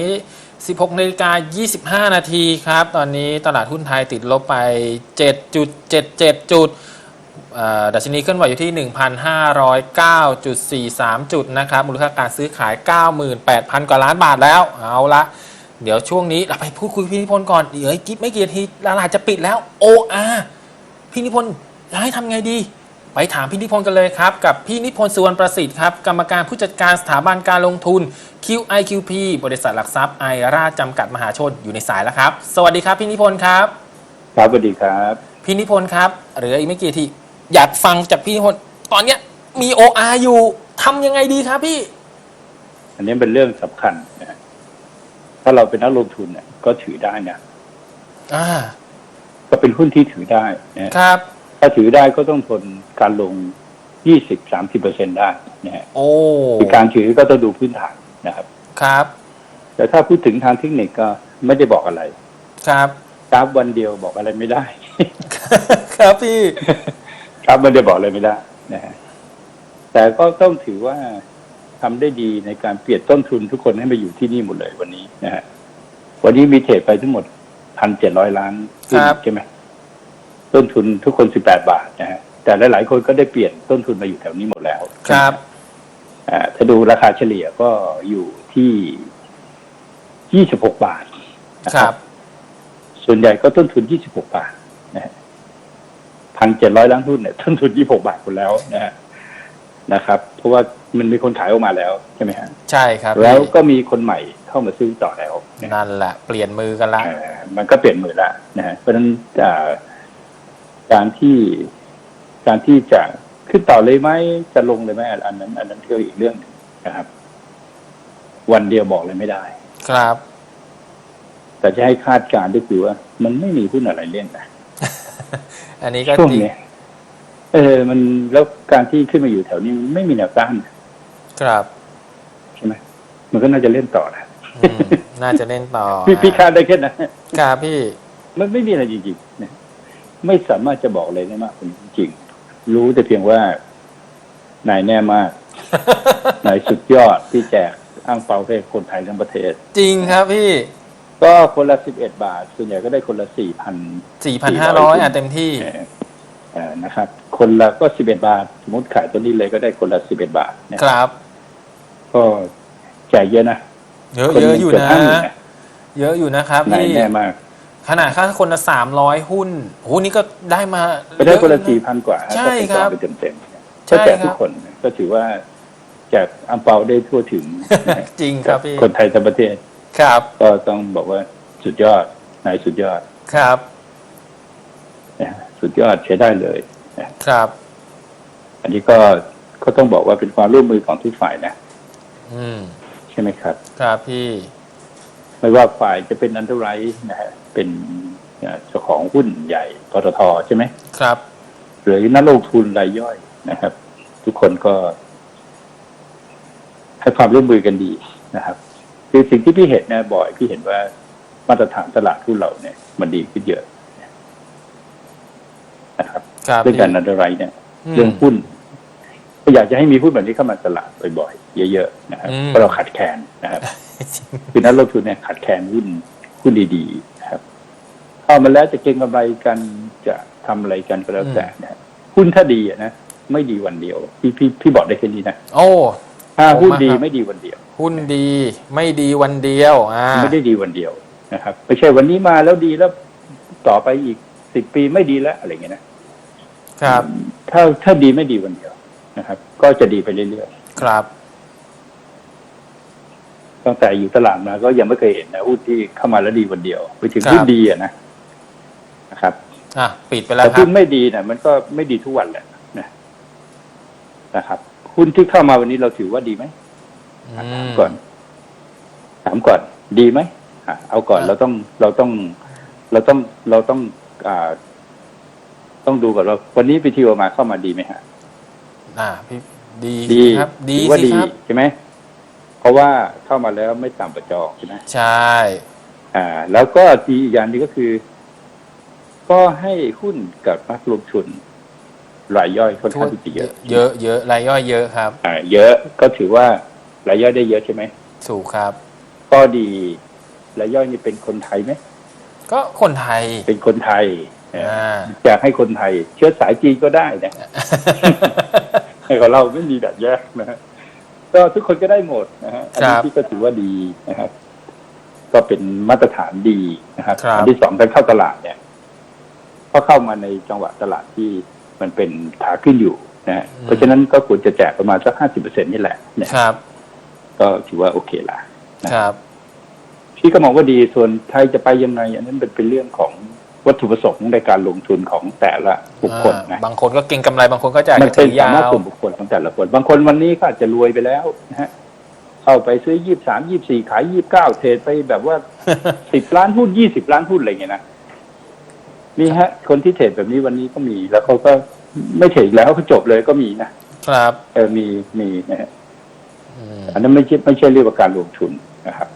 นี้ 16นาฬิกา25 นาทีครับ ตอนนี้ตลาดหุ้นไทยติดลบไป 7.77 จุดเอ่อดัชนีเคลื่อนไหวอยู่ที่ 1,509.43 จุดนะครับ มูลค่าการซื้อขาย 98,000 กว่าล้านบาทแล้ว เอาละ เดี๋ยวช่วงนี้เราไปพูดคุยพี่นิพนธ์ก่อน เดี๋ยวกิ๊บไม่กี่นาทีตลาดจะปิดแล้ว OR พี่นิพนธ์จะให้ทำไงดี ไปถามพี่นิพนธ์กันเลยครับ กับพี่นิพนธ์สุวรรณประสิทธิ์ครับกรรมการผู้จัดการสถาบันการลงทุน QIQP บริษัทหลักทรัพย์ไอราจำกัดมหาชนอยู่ในสายแล้วครับ สวัสดีครับพี่นิพนธ์ครับ ครับสวัสดีครับ พี่นิพนธ์ครับเหลืออีกไม่กี่นาทีอยากฟังจากพี่นิพนธ์ตอนเนี้ยมี OR อยู่ทำยังไงดีครับพี่ อันนี้เป็นเรื่องสำคัญนะฮะถ้าเราเป็นนักลงทุนเนี่ยก็ถือได้นะอ่า ก็เป็นหุ้นที่ถือได้นะฮะครับ ถ้าถือได้ก็ต้องทนการลง 20-30เปอร์เซ็นได้นะฮะโอ้คือการถือก็ต้องดูพื้นฐานนะครับ ครับ แต่ถ้าพูดถึงทางเทคนิคก็ไม่ได้บอกอะไร ครับกราฟวันเดียวบอกอะไรไม่ได้ ครับพี่กราฟวันเดียวบอกอะไรไม่ได้นะฮะแต่ก็ต้องถือว่าทำได้ดีในการเปลี่ยนต้นทุนทุกคนให้มาอยู่ที่นี่หมดเลยวันนี้นะฮะวันนี้มีเทรดไปทั้งหมดพันเจ็ดร้อยล้านหุ้นครับใช่ไหม ต้นทุนทุกคนสิบแปดบาทนะฮะแต่หลาย ๆ คนก็ได้เปลี่ยนต้นทุนมาอยู่แถวนี้หมดแล้วครับอ่าถ้าดูราคาเฉลี่ยก็อยู่ที่ยี่สิบหกบาทนะคครัรับบส่วนใหญ่ก็ต้นทุน 26 บาทนะฮะพันเจ็ดร้อยล้านหุ้นเนี่ยต้นทุน 26 บาทหมดแล้วนะฮะนะครับ เพราะว่ามันมีคนขายออกมาแล้วใช่ไหมฮะใช่ครับ แล้วพี่ก็มีคนใหม่เข้ามาซื้อต่อแล้วนะฮะนั่นแหละเปลี่ยนมือกันละเอ่อมันก็เปลี่ยนมือละนะฮะเพราะฉะนั้นอ่า การที่การที่จะขึ้นต่อเลยไหมจะลงเลยไหมอันนั้น อันนั้นก็อีกเรื่องหนึ่งนะครับ วันเดียวบอกเลยไม่ได้ ครับ แต่จะให้คาดการณ์ก็คือว่า มันไม่มีหุ้นอะไรเล่นนะอันนี้ก็ช่วงจริงเนี้ยเออ มันแล้วการที่ขึ้นมาอยู่แถวนี้มันไม่มีแนวต้านครับใช่ไหมมันก็น่าจะเล่นต่อนะอืมน่าจะเล่นต่อพี่พี่คาดได้แค่นั้นครับพี่ มันไม่มีอะไรจริงๆนะ ไม่สามารถจะบอกอะไรได้มากกว่านี้จริงๆรู้แต่เพียงว่านายแน่มาก นายสุดยอดที่แจกอ้างเปาให้คนไทยทั้งประเทศ จริงครับพี่ ก็คนละสิบเอ็ดบาท ส่วนใหญ่ก็ได้คนละสี่พัน4,500อะเต็มที่นะครับ คนละก็สิบเอ็ดบาท สมมติขายตัวนี้เลยก็ได้คนละสิบเอ็ดบาทเนี่ยครับ ก็แจกเยอะนะเยอะคนเยหอะนึ่งอยู่เกืบนะห้าหมื่นะ เยอะอยู่นะครับนายพี่แน่มาก ขนาดค่าคนละ300หุ้นโอ้โหนี่ก็ได้มาไปได้คนละเยอสี่นะพันกว่าใช่ครับก็ไปเต็มๆใช่ก็แจกครับทุกคนก็ถือว่าแจกอัมเปาได้ทั่วถึงนะฮะจริงครับพี่คนไทยทั้งประเทศครับ ก็ต้องบอกว่าสุดยอดนายสุดยอดครับนะฮะสุดยอดใช้ได้เลยนะครับ อันนี้ก็ก็ต้องบอกว่าเป็นความร่วมมือของทุกฝ่ายนะ อืม ใช่ไหมครับ ครับพี่ ไม่ว่าฝ่ายจะเป็นอันเทอร์ไรท์นะฮะเป็นเอ่อเจ้าของหุ้นใหญ่ปตทใช่ไหมครับ หรือนักลงทุนรายย่อยนะครับ ทุกคนก็ ให้ความร่วมมือกันดีนะครับ คือสิ่งที่พี่เห็นนะบ่อยพี่เห็นว่ามาตรฐานตลาดหุ้นเราเนี่ย มันดีขึ้นเยอะนะครับครับเรื่องพี่การอันเดอร์ไรท์เนี่ยอืมเรื่องหุ้นก็อยากจะให้มีหุ้นแบบนี้เข้ามาตลาดบ่อยๆเยอะๆนะครับอืมเพราะเราขาดแคลนนะครับ คือนักลงทุนเนี่ยขาดแคลนหุ้นหุ้นดีๆนะครับ เข้ามาแล้วจะเก็งกำไรกันจะทำอะไรกันก็แล้วแต่นะฮะหุ้นถ้าดีอะนะ ไม่ดีวันเดียว พี่พี่พี่บอกได้แค่นี้นะโอ้ถ้าหุ้นดีผมอะครับไม่ดีวันเดียว หุ้นดีไม่ดีวันเดียวอ่าไม่ได้ดีวันเดียวนะครับไม่ใช่วันนี้มาแล้วดีแล้วต่อไปอีกสิบปีไม่ดีแล้วอะไรเงี้ยนะครับ ถ้าถ้าดีไม่ดีวันเดียวนะครับ ก็จะดีไปเรื่อยครับๆ ตั้งแต่อยู่ตลาดมาก็ยังไม่เคยเห็นนะหุ้นที่เข้ามาแล้วดีวันเดียว ไปถึงครับหุ้นดีอะนะนะครับอะปิดไปแล้วแต่ครัหุ้บนไม่ดีเนี่ยมันก็ไม่ดีทุกวันแหละนะนะครับหุ้นที่เข้ามาวันนี้เราถือว่าดีไหมอืถามมก่อน ถามก่อน ดีไหมอะเอาก่อนอะเราต้องเราต้อง เราต้องเราต้องอ่า ต้องดูก่อนว่าวันนี้พีทีอมาเข้ามาดีไหมฮะอ่าพี่ดีดีครับ ดีถือว่าสิดีครับใช่ไหมเพ ราะว่าเข้ามาแล้วไม่ต่ำกว่าจองใช่ไหมใช่ อ่า แล้วก็ดีอีกอย่างหนึงก็คือ ก็ให้หุ้นกับนักลงทุนรายย่อยค่อนข้างที่จะเยอะเยอะเยอะรายย่อยเยอะครับ อ่า เยอะก็ถือว่ารายย่อยได้เยอะใช่ไหมถูกครับ ก็ดีรายย่อยนี่เป็นคนไทยไหมก็คนไทยเป็นคนไทยนะอ่า อยากให้คนไทย เชื้อสายจีนก็ได้นะ ให้ของเราไม่มีแบบแยกนะฮะ ก็ทุกคนก็ได้หมดนะฮะอันนี้ครับที่ก็ถือว่าดีนะครับ ก็เป็นมาตรฐานดีนะครับครับ อันที่สองการเข้าตลาดเนี่ยก็เข้ามาในจังหวะตลาดที่มันเป็นขาขึ้นอยู่นะฮะเพราะฉะนั้นก็ควรจะแจกประมาณสักห้าสิบเปอร์เซ็นนี่แหละนะครับก็ถือว่าโอเคละ ครับ พี่ก็มองว่าดีส่วนไทยจะไปยังไง อันนั้นเป็นเป็นเรื่องของ วัตถุประสงค์ในการลงทุนของแต่ละบุคคลนะอ่าบางคนก็เก็งกำไรบางคนก็จะมันถืเป็นอยาสามารถวส่วนบุคคลของแต่ละคน บางคนวันนี้ก็อาจจะรวยไปแล้วนะฮะเข้าไปซื้อยี่สามยี่สี่ขายยี่เก้าเทรดไปแบบว่าสิบล้านหุ้นยี่สิบล้านหุ้นอะไรเงี้ยนะมีฮะ คนที่เทรดแบบนี้วันนี้ก็มี แล้วเขาก็ไม่เทรดอีกแล้วเขาจบเลยก็มีนะครับเออมีมีนะฮะอืมอันนั้นไม่ใช่ไม่ใช่เรียกว่าการลงทุนนะครับ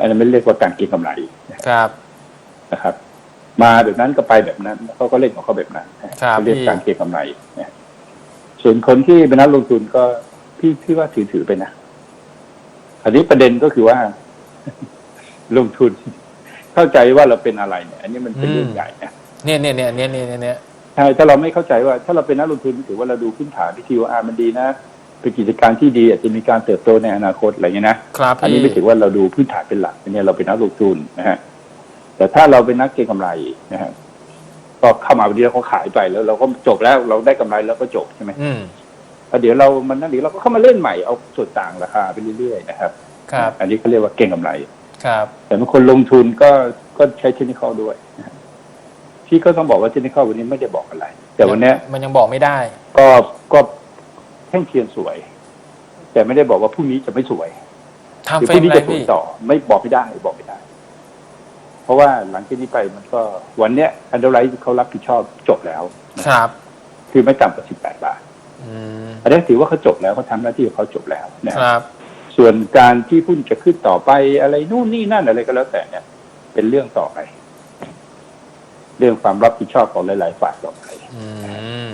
อันนั้นไม่เรียกว่าการเก็งกำไรครับนะครับ มาแบบนั้นก็ไปแบบนั้นเขาก็เล่นของเขาแบบนั้นนะครับเขาเรียกพี่การเก็งกำไรนะส่วนคนที่เป็นนักลงทุนก็พี่พี่ว่าถือถือไปนะอันนี้ประเด็นก็คือว่า ลงทุน เข้าใจว่าเราเป็นอะไรเนี่ย อันนี้มันเป็นเรื่องใหญ่นะเนี่ยเนี่ยเนี่ยเนี่ยเนี่ยเนี่ยใช่ถ้าเราไม่เข้าใจว่า ถ้าเราเป็นนักลงทุนถือว่าเราดูพื้นฐานที่ TOR มันดีนะเป็นกิจการที่ดีอาจจะมีการเติบโตในอนาคตอะไรเงี้ยนะครับอันนี้พี่ไม่ถือว่าเราดูพื้นฐานเป็นหลักอันนี้เราเป็นนักลงทุนนะฮะ แต่ถ้าเราเป็นนักเก็งกำไรนะฮะก็เข้ามาวันนี้แล้วเขาขายไปแล้ว เราก็จบแล้วเราได้กำไรแล้วก็จบใช่ไหมอืมแล้วเดี๋ยวเรามันนั่นเดี๋ยวเราก็เข้ามาเล่นใหม่เอาส่วนต่างราคาไปเรื่อยๆนะครับ ครับ อันนี้เขาเรียกว่าเก็งกำไร ครับ แต่บางคนลงทุนก็ก็ใช้เทคนิคด้วยนะฮะพี่ก็ต้องบอกว่าเทคนิควันนี้ไม่ได้บอกอะไร แต่วันเนี้ยมันยังบอกไม่ได้ ก็ก็แท่งเทียนสวย แต่ไม่ได้บอกว่าพรุ่งนี้จะไม่สวยทำหรือเฟพรรุ่งมนี้อะไรจะสวยพี่ต่อ ไม่บอกไม่ได้บอกไม่ได้ เพราะว่าหลังจากนี้ไปมันก็วันเนี้ยอันเดอร์ไลท์เขารับผิดชอบจบแล้วครับ คือไม่ต่ำกว่าสิบแปดบาทอืมอันนี้ถือว่าเขาจบแล้วเขาทำหน้าที่ของเขาจบแล้วนะครับ ส่วนการที่หุ้นจะขึ้นต่อไปอะไรนู่นนี่นั่นอะไรก็แล้วแต่เนี่ย เป็นเรื่องต่อไป เรื่องความรับผิดชอบของหลาย ๆ ฝ่ายต่อไปอืม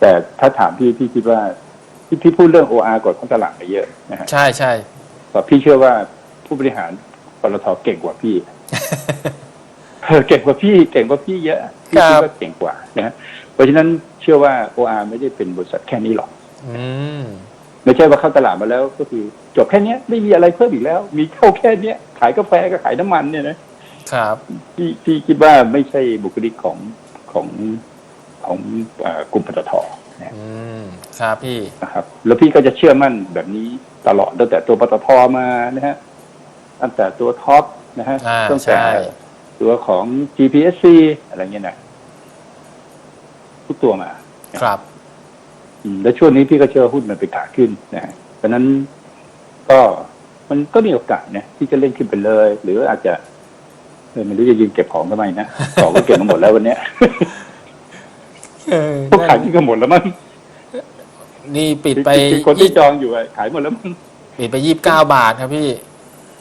แต่ถ้าถามพี่พี่คิดว่าพี่พี่พูดเรื่อง OR ก่อนของตลาดไปเยอะนะฮะใช่ใช่แต่พี่เชื่อว่าผู้บริหาร ปตทเก่งกว่าพี่เออเก่งกว่าพี่เก่งกว่าพี่เยอะพี่คิดว่าเก่งกว่านะฮะเพราะฉะนั้นเชื่อว่า OR ไม่ได้เป็นบริษัทแค่นี้หรอกอืมไม่ใช่ว่าเข้าตลาดมาแล้วก็คือจบแค่เนี้ยไม่มีอะไรเพิ่มอีกแล้ว มีเข้าแค่เนี้ย ขายกาแฟก็ขายน้ำมันเนี่ยนะครับพี่พี่คิดว่าไม่ใช่บุคลิกของของของเอ่อกลุ่มปตทนะอืมครับพี่นะครับ แล้วพี่ก็จะเชื่อมั่นแบบนี้ตลอดตั้งแต่ตัวปตทมานะฮะ ตั้งแต่ตัวท็อปนะฮะอ่าตั้งแต่ใช่ ตัวของ GPSC อะไรเงี้ยนะทุกตัวมา ครับ อืมแล้วช่วงนี้พี่ก็เชื่อหุ้นมันไปขาขึ้นนะเพราะฉะนั้นก็มันก็มีโอกาสนะที่จะเล่นขึ้นไปเลย หรืออาจจะเออไม่รู้จะยืนเก็บของทำไมนะ ของก็เก็บมาหมดแล้ววันเนี้ย เออพวกขายที่ก็หมดแล้วมั้งนี่ปิดไปคือคนที่จองอยู่อะขายหมดแล้วมั้งปิดไปยี่สิบเก้าบาทครับพี่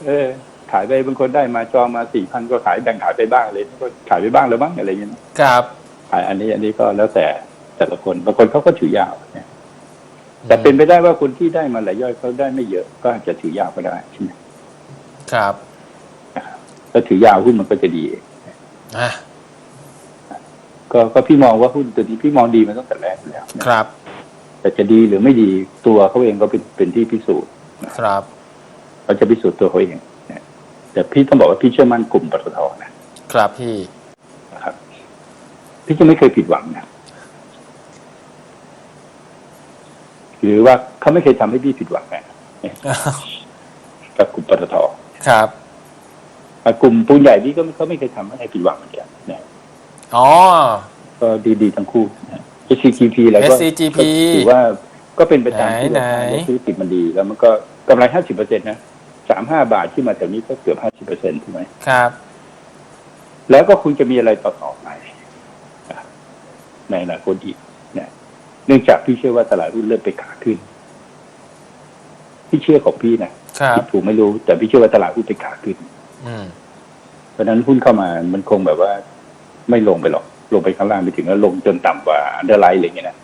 เออ ขายไปบางคนได้มาจองมาสี่พันก็ขายแบ่งขายไปบ้างเลยก็ขายไปบ้างแล้วบ้างอะไรเงี้ยนะครับขายอันนี้อันนี้ก็แล้วแต่แต่ละคนบางคนเขาก็ถือยาวนะแต่เป็นไปได้ว่าคนที่ได้มาหลายย่อยเขาได้ไม่เยอะก็อาจจะถือยาวก็ได้ใช่ไหมครับถ้าถือยาวหุ้นมันก็จะดีอะก็ก็พี่มองว่าหุ้นตัวนี้พี่มองดีมาตั้งแต่แรกอยู่แล้วนะครับ แต่จะดีหรือไม่ดีตัวเขาเองก็เป็นเป็นที่พิสูจน์ครับ เขาจะพิสูจน์ตัวเขาเองนะแต่พี่ต้องบอกว่าพี่เชื่อมั่นกลุ่มปตทนะครับพี่นะครับ พี่จะไม่เคยผิดหวังนะหรือว่าเขาไม่เคยทำให้พี่ผิดหวังนะกับกลุ่มปตทครับอะกลุ่มปูนใหญ่นี่ก็เขาไม่เคยทำให้ผิดหวังเหมือนกันนะอ๋อก็ดีๆทั้งคู่นะ SCGP อะไรก็ SCGP ก็ถือว่าก็เป็นไปตามที่ไหนราคาไหนธุรกิจมันดี แล้วมันก็กำไรห้าสิบเปอร์เซ็นต์นะ สามห้าบาทที่มาแถวนี้ก็เกือบห้าสิบเปอร์เซ็นต์ใช่ไหมครับ แล้วก็คุณจะมีอะไรต่อๆไปนะในอนาคตอีกนะเนื่องจากพี่เชื่อว่าตลาดหุ้นเริ่มไปขาขึ้น พี่เชื่อของพี่นะครับผิดถูกไม่รู้ แต่พี่เชื่อว่าตลาดหุ้นไปขาขึ้นอืมเพราะฉะนั้นหุ้นเข้ามามันคงแบบว่า ไม่ลงไปหรอก ลงไปข้างล่างไปถึงแล้วลงจนต่ำกว่าอันเดอร์ไลท์อะไรอย่างเงี้ยนะ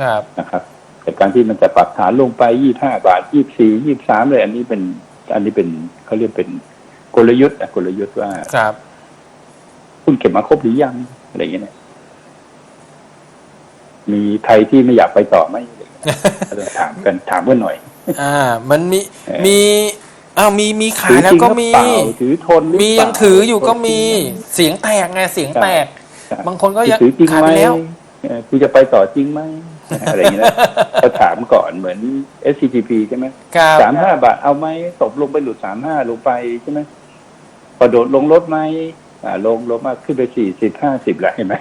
ครับนะครับ แต่การที่มันจะปรับฐานลงไปยี่ห้าบาทยี่สี่ยี่สามเลย อันนี้เป็น อันนี้เป็นเขาเรียกเป็นกลยุทธ์นะกลยุทธ์ว่าครับ คุณเก็บมาครบหรือยังอะไรอย่างเงี้ยเนี่ยมีใครที่ไม่อยากไปต่อไหมอะไรอย่างเงี้ยถามกันถามกันหน่อย อ่า มันมีเอ่อมีอ้าวมีมีขาถืยอแล้วจริงก็หรือมีเปล่าถือทนหรือมีเปล่ายังถืออยู่ก็มีทนจริงไหมเสียงแตกไงเสียงแตกใช่บางคนก็ยังถือจริงขายไหมไปแล้วเอ่อคุณจะไปต่อจริงไหม อะไรอย่างเงี้ยนะก็ถามก่อนเหมือน SCGP ใช่ไหมครับสามห้าบาทเอาไหมตกลงไปหลุดสามห้าลงไปใช่ไหมกระโดดลงรถไหมอ่าลงลงมาขึ้นไปสี่สิบห้าสิบแล้วเห็นไหม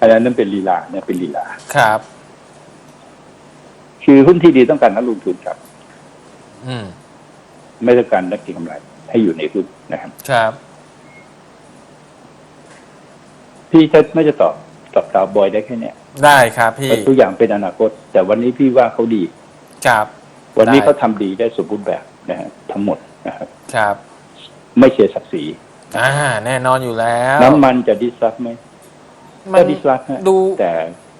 อันนั้นนั่นเป็นลีลาเนี่ยเป็นลีลา ครับ คือหุ้นที่ดีต้องการนักลงทุนครับ อืมไม่ต้องการนักเก็งกำไร ให้อยู่ในหุ้นนะครับ ครับ พี่จะไม่จะตอบ ตอบตาบอยได้แค่เนี้ยได้ครับพี่เพราะทุกอย่างเป็นอนาคต แต่วันนี้พี่ว่าเขาดี ครับ วันนี้ได้เขาทำดีได้สมบูรณ์แบบนะฮะทั้งหมดนะครับครับ ไม่เสียศักดิ์ศรีอ่าแน่นอนอยู่แล้ว น้ำมันจะดิสซับไหมมัก็นดิสซับฮะดูแต่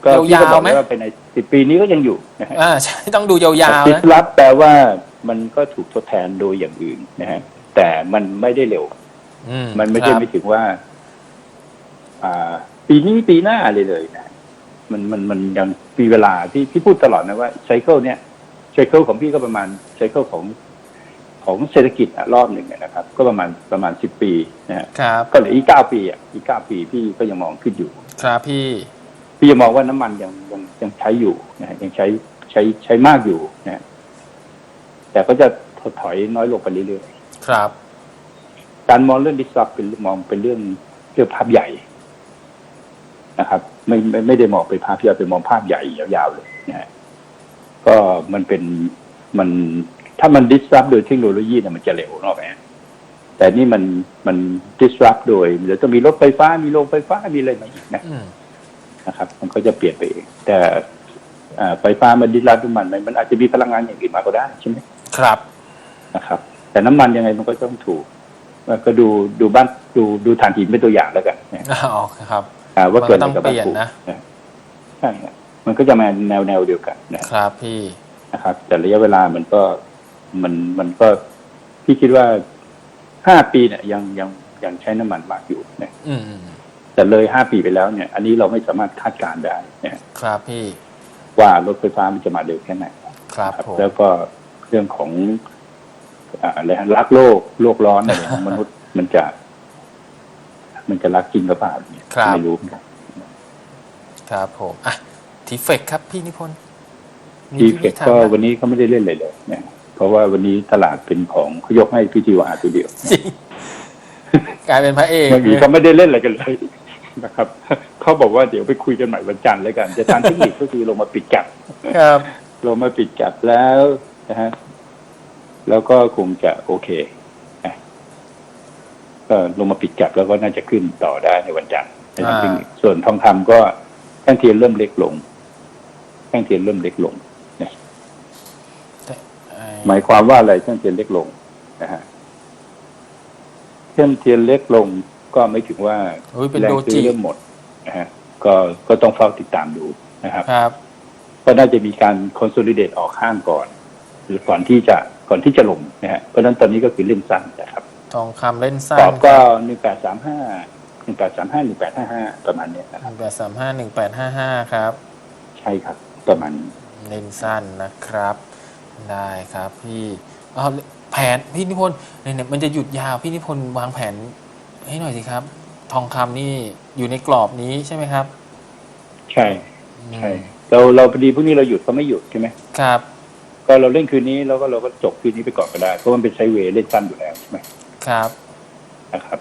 ก็ยาวๆพี่ก็บอกไหมว่าภายในสิบปีนี้ก็ยังอยู่นะฮะอ่าใช่ต้องดูยาวๆดินะสรับแปลว่ามันก็ถูกทดแทนโดยอย่างอื่นนะฮะแต่มันไม่ได้เร็วอืมันไม่ใช่ครับไม่ถึงว่า อ่า ปีนี้ปีหน้าเลยเลยนะมันมันมันยังมีเวลาที่พี่พูดตลอดนะว่าไซเคิลเนี่ยไซเคิลของพี่ก็ประมาณไซเคิลของของเศรษฐกิจอะรอบหนึ่งอะนะครับ ก็ประมาณประมาณสิบปีนะฮะครับก็เหลืออีกเก้าปีอะอีกเก้าปีพี่ก็ยังมองขึ้นอยู่ ครับพี่ พี่ยังมองว่าน้ำมันยังยังยังใช้อยู่นะฮะยังใช้ใช้ใช้มากอยู่นะฮะแต่ก็จะถดถอยน้อยลงไปเรื่อยครับๆการมองเรื่องดิสซับเป็นมองเป็นเรื่องเรื่องภาพใหญ่ นะครับ ไม่ไม่ไม่ได้มองเป็นภาพย่อยเป็นมองภาพใหญ่ยาวๆเลยนะฮะก็มันเป็นมันถ้ามันดิสซับโดยเทคโนโลยีเนี่ยมันจะเร็วนกออกไหมฮะแต่นี่มันมันดิสรับโดยเดี๋ยวต้องมีรถไฟฟ้ามีโรงไฟฟ้ามีอะไรมาอีกนะอืมนะครับ มันก็จะเปลี่ยนไปเองแต่อ่าไฟฟ้ามันดิสลาดน้ำมันมันมันอาจจะมีพลังงานอย่างอื่นมาก็ได้ใช่ไหมครับนะครับ แต่น้ำมันยังไงมันก็ต้องถูกมันก็ดูดูบ้านดูดูถ่านหินเป็นตัวอย่างแล้วกันนะอ๋อครับ อ่าว่าเกิดอะไรมันก็กับต้องบ้านเปลี่ยนถูกนะใช่ครับมันก็จะมาแนวแนวเดียวกันนะครับพี่นะครับ แต่ระยะเวลามันก็มันมันก็พี่คิดว่าห้าปีเนี่ยยังยังยังใช้น้ำมันมากอยู่นะอืมอืมแต่เลยห้าปีไปแล้วเนี่ย อันนี้เราไม่สามารถคาดการณ์ได้นะครับพี่ว่ารถไฟฟ้ามันจะมาเร็วแค่ไหนครับครับผมแล้วก็เรื่องของอ่าอะไรฮะรักโลกโลกร้อนอะไรของมนุษย์มันจะ มันจะรักจริงหรือเปล่าเนี่ยครับ ไม่รู้เหมือนกัน ครับผมอะทีเฟกครับพี่นิพนธ์มีทีที่เฟพี่กถามก็นะวันนี้เขาไม่ได้เล่นเลยเลยนะเพราะว่าวันนี้ตลาดเป็นของเขายกให้พิธีวาตัวเดียวจริงกลายเป็นพระเอกเมื่อกี้เขาไม่ได้เล่นอะไรกันเลยนะครับเขาบอกว่าเดี๋ยวไปคุยกันใหม่วันจันทร์แล้วกันจะทางเทคนิคก็คือลงมาปิดจับ ครับ ลงมาปิดจับแล้วนะฮะแล้วก็คงจะโอเคนะ ก็ลงมาปิดจับแล้วก็น่าจะขึ้นต่อได้ในวันจันทร์ในทางเทคนิคส่วนทองคำก็แท่งเทียนเริ่มเล็กลง แท่งเทียนเริ่มเล็กลงหมายความว่าอะไรแท่งเทียนเล็กลงนะฮะแท่งเทียนเล็กลงก็ไม่ถึงว่าอุ้ยเป็นแรงโดซื้จิอเริ่มหมดนะฮะก็ก็ต้องเฝ้าติดตามดูนะครับครับก็น่าจะมีการคอนโซลิเดตออกข้างก่อน หรือก่อนที่จะก่อนที่จะลงนะฮะเพราะฉะนั้นตอนนี้ก็คือเล่นสั้นนะครับ ทองคำเล่นสั้ตนอบก็หนึ่งแปดสามห้าหนึ่งแปดสามห้าหนึ่งแปดห้าห้าประมาณเนี้ยนะหครับนึ่งแปดสามห้าหนึ่งแปดห้าห้าครับ ใช่ครับ ประมาณนี้เล่นสั้นนะครับ ได้ครับพี่เอาแผนพี่นิพนธ์เนี่ยมันจะหยุดยาวพี่นิพนธ์วางแผนให้หน่อยสิครับ ทองคำนี่อยู่ในกรอบนี้ใช่ไหมครับใช่อืมใช่ เราเราพอดีพรุ่งนี้เราหยุดเขาไม่หยุดใช่ไหมครับก็เราเล่นคืนนี้แล้วก็เราก็จบคืนนี้ไปก่อนก็ได้เพราะมันเป็นไซด์เวย์เล่นสั้นอยู่แล้วใช่ไหม ครับนะครับ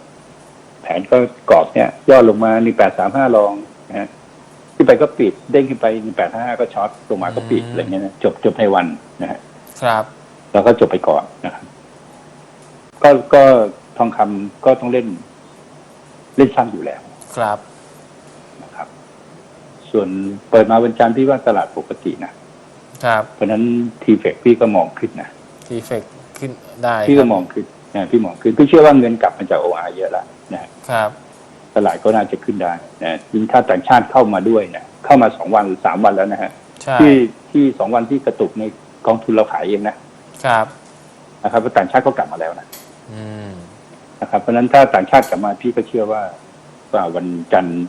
แผนก็กรอบเนี่ย ย่อลงมาหนึ่งแปดสามห้าลองนะฮะขึ้นไปก็ปิดเด้งขึ้นไปหนึ่งแปดห้าก็ช็อตลงมาก็ปิดอืมอะไรเงี้ยนะจบจบในวันนะฮะครับ แล้วก็จบไปก่อนนะครับก็ก็ทองคำก็ต้องเล่น เล่นสั้นอยู่แล้ว ครับนะครับ ส่วนเปิดมาวันจันทร์พี่ว่าตลาดปกตินะครับเพราะฉะนั้นทีเฟกพี่ก็มองขึ้นนะทีเฟกขึ้นได้พี่ก็ครับมองขึ้น นะพี่มองขึ้นพี่เชื่อว่าเงินกลับมาจากโออาเยอะแล้วนะฮะครับตลาดก็น่าจะขึ้นได้นะยิ่งถ้าต่างชาติเข้ามาด้วยนะเข้ามาสองวันหรือสามวันแล้วนะฮะใช่ที่ที่สองวันที่กระตุกในกองทุนเราขายเองนะครับนะครับเพราะต่างชาติก็กลับมาแล้วนะอืมนะครับ เพราะฉะนั้นถ้าต่างชาติกลับมาพี่ก็เชื่อว่าว่าวันจันทร์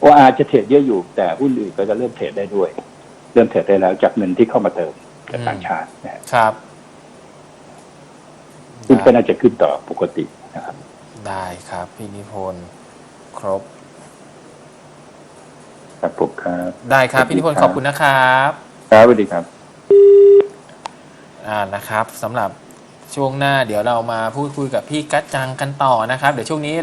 โออาจะเทรดเยอะอยู่ แต่หุ้นอื่นก็จะเริ่มเทรดได้ด้วย เริ่มเทรดได้แล้วจากเงินที่เข้ามาเติมจากต่างชาตินะฮะครับ หุ้นก็น่าจะขึ้นต่อปกตินะครับ ได้ครับ พี่นิพนธ์ครบ ครับผมครับได้ครับสวัสดีพี่นิพนธ์คขรับอบคุณนะครับ ครับสวัสดีครับ อ่านะครับสำหรับช่วงหน้าเดี๋ยวเรามาพูดคุยกับพี่กัจจังกันต่อนะครับ เดี๋ยวช่วงนี้